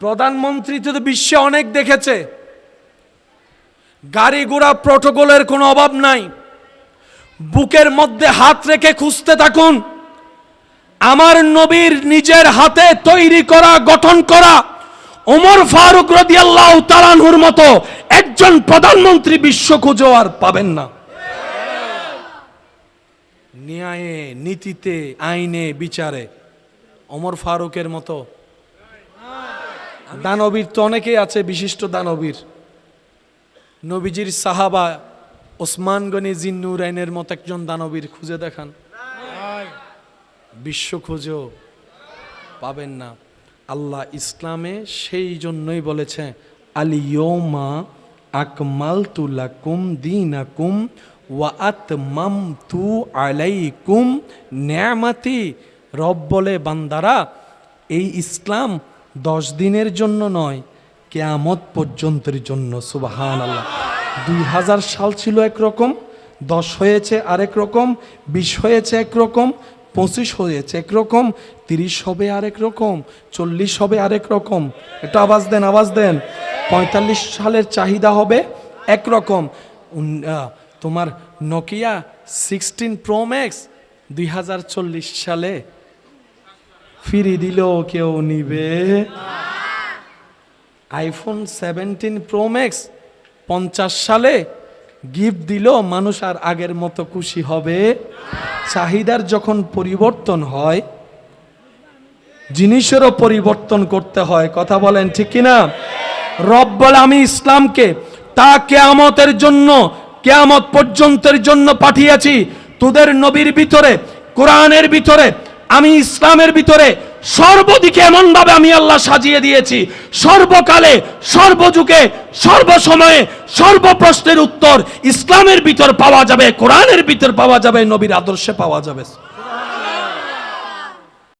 প্রধানমন্ত্রী তো বিশ্বে অনেক দেখেছে। গাড়ি ঘোড়া প্রোটোকলের কোনো অভাব নাই। বুকের মধ্যে হাত রেখে খুঁজতে থাকুন। আমার নবীর নিজের হাতে তৈরি করা, গঠন করা ওমর ফারুক রদিয়াল্লাহ তালানহুর মতো একজন প্রধানমন্ত্রী বিশ্ব খুঁজো আর পাবেন না। ন্যায়ে, নীতিতে, আইনে, বিচারে ওমর ফারুকের মতো দানবীর তো অনেকেই আছে, বিশিষ্ট দানবীর। নবীজির সাহাবা ওসমান গনি জিন্নুরাইনের মতো একজন দানবীর খুঁজে দেখান। বিশ্ব খুঁজেও পাবেন না। আল্লাহ ইসলামে সেই জন্যই বলেছে আলিয়মা আকমাল তুলাকুম দিনাকুম ওয়া আতমাম তু আলাইকুম ন্যামাতি। রব বলে, বান্দারা, এই ইসলাম দশ দিনের জন্য নয়, কেয়ামত পর্যন্তের জন্য সুবাহান আল্লাহ দুই হাজার সাল ছিল একরকম দশ হয়েছে আরেক রকম, বিশ হয়েছে একরকম পঁচিশ হয়েছে একরকম তিরিশ হবে আরেক রকম, চল্লিশ হবে আরেক রকম। একটু আওয়াজ দেন আওয়াজ দেন। পঁয়তাল্লিশ সালের চাহিদা হবে একরকম তোমার নোকিয়া সিক্সটিন প্রো ম্যাক্স দুই হাজার চল্লিশ সালে ফিরি দিলেও কেউ নিবে। আইফোন সেভেন্টিন প্রো ম্যাক্স পঞ্চাশ সালে গিফট দিল, মানুষ আর আগের মতো খুশি হবে। চাহিদার যখন পরিবর্তন হয়, জিনিসেরও পরিবর্তন করতে হয়। কথা বলেন ঠিক কিনা? রব বলে আমি ইসলামকে তা কেয়ামতের জন্য, কেয়ামত পর্যন্তের জন্য পাঠিয়েছি। তোদের নবীর ভিতরে, কোরআনের ভিতরে আমি ইসলামের ভিতরে সর্বদিকে এমনভাবে আমি আল্লাহ সাজিয়ে দিয়েছি। সর্বকালে, সর্বযুগে, সর্বসময়ে, সর্বপ্রশ্নের উত্তর ইসলামের ভিতর পাওয়া যাবে, কোরআনের ভিতর পাওয়া যাবে, নবীর আদর্শে পাওয়া যাবে।